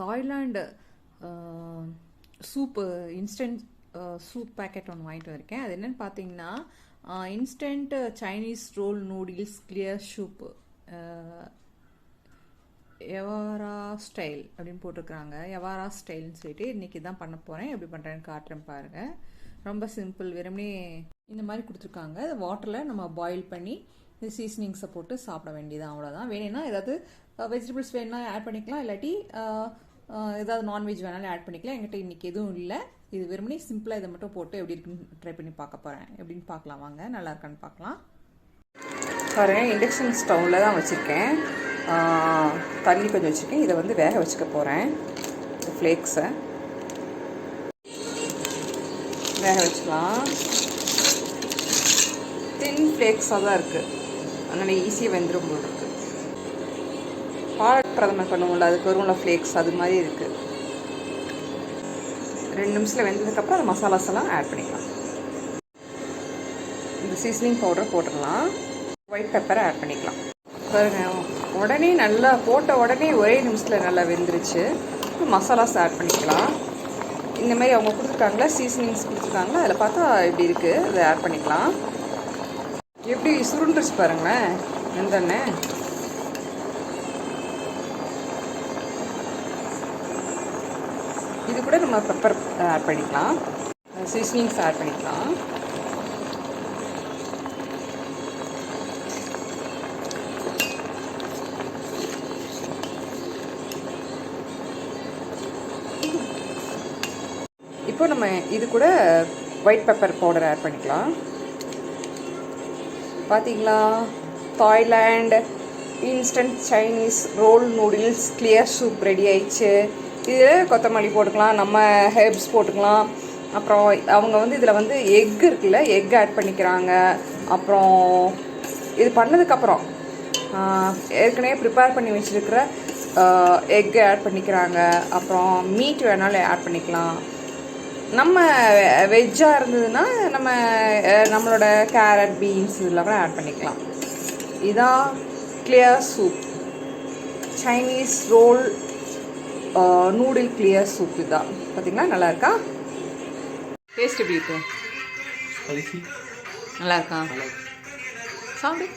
Thailand soup instant soup packet ஒன்று வாங்கிட்டு வந்திருக்கேன். அது என்னென்னு பார்த்தீங்கன்னா instant Chinese roll noodles clear soup எவாரா style அப்படின்னு போட்டிருக்கிறாங்க. எவாரா ஸ்டைல்னு சொல்லிட்டு இன்றைக்கி தான் பண்ண போகிறேன் எப்படி பண்ணுறேன்னு காட்டுறேன் பாருங்கள் ரொம்ப சிம்பிள் வெறுமனே இந்த மாதிரி கொடுத்துருக்காங்க. வாட்டரில் நம்ம பாயில் பண்ணி இந்த சீசனிங்ஸை போட்டு சாப்பிட வேண்டியது அவ்வளோதான் வேணும்னா ஏதாவது வெஜிடபிள்ஸ் வேணும்னா ஆட் பண்ணிக்கலாம் இல்லாட்டி ஏதாவது நான்வெஜ் வேணாலும் ஆட் பண்ணிக்கலாம். என்கிட்ட இன்றைக்கி எதுவும் இல்லை. இது வெறுமனே சிம்பிளாக இதை மட்டும் போட்டு எப்படி இருக்குன்னு ட்ரை பண்ணி பார்க்க போகிறேன் எப்படின்னு பார்க்கலாம். வாங்க நல்லா இருக்கான்னு பார்க்கலாம். பாருங்கள் இண்டக்ஷன் ஸ்டவ்வில் தான் வச்சுருக்கேன். தண்ணி கொஞ்சம் வச்சுருக்கேன். இதை வந்து வேக வச்சுக்க போகிறேன் ஃப்ளேக்ஸை வேக வச்சுக்கலாம். தின் ஃப்ளேக்ஸாக தான் இருக்குது அதனால் ஈஸியாக வெந்துடும் போல் இருக்குது பால் பிரதமர் பண்ணுவோம்ல அதுக்கு வரும்ல ஃப்ளேக்ஸ் அது மாதிரி இருக்குது ரெண்டு நிமிஷத்தில் வெந்ததுக்கப்புறம் அந்த மசாலாஸ் எல்லாம் ஆட் பண்ணிக்கலாம். இந்த சீசனிங் பவுடர் போட்டுடலாம். ஒயிட் பெப்பரை ஆட் பண்ணிக்கலாம். பாருங்க உடனே நல்லா போட்ட உடனே ஒரே நிமிஷத்தில் நல்லா வெந்துருச்சு. மசாலாஸ் ஆட் பண்ணிக்கலாம். இந்த மாதிரி அவங்க கொடுத்துருக்காங்களா சீசனிங்ஸ் கொடுத்துருக்காங்களா அதில் பார்த்தா இப்படி இருக்குது அதை ஆட் பண்ணிக்கலாம். எப்படி சுருண்டுச்சு பாருங்களேன் வெந்தண்ணே இது கூட நம்ம பெப்பர் ஆட் பண்ணிக்கலாம். சீசனிங்ஸ் ஆட் பண்ணிக்கலாம். இப்போ நம்ம இது கூட ஒயிட் பெப்பர் பவுடர் ஆட் பண்ணிக்கலாம். பார்த்தீங்களா Thailand instant Chinese roll noodles clear soup ready ஆயிடுச்சு. இது கொத்தமல்லி போட்டுக்கலாம் நம்ம ஹெர்ப்ஸ் போட்டுக்கலாம். அப்புறம் அவங்க வந்து இதில் வந்து எக் இருக்குல்ல எக் ஆட் பண்ணிக்கிறாங்க. அப்புறம் இது பண்ணதுக்கப்புறம் ஏற்கனவே ப்ரிப்பேர் பண்ணி வச்சுருக்கிற எக் ஆட் பண்ணிக்கிறாங்க. அப்புறம் மீட் வேணாலும் ஆட் பண்ணிக்கலாம். நம்ம வெஜ்ஜாக இருந்ததுன்னா நம்ம நம்மளோட கேரட் பீன்ஸ் இதெல்லாம் கூட ஆட் பண்ணிக்கலாம். இதான் clear soup Chinese roll noodle clear soup இதுதான் பார்த்திங்களா நல்லா இருக்கா? டேஸ்ட் எப்படி இருக்கு? நல்லா இருக்கா. சாப்பிடு.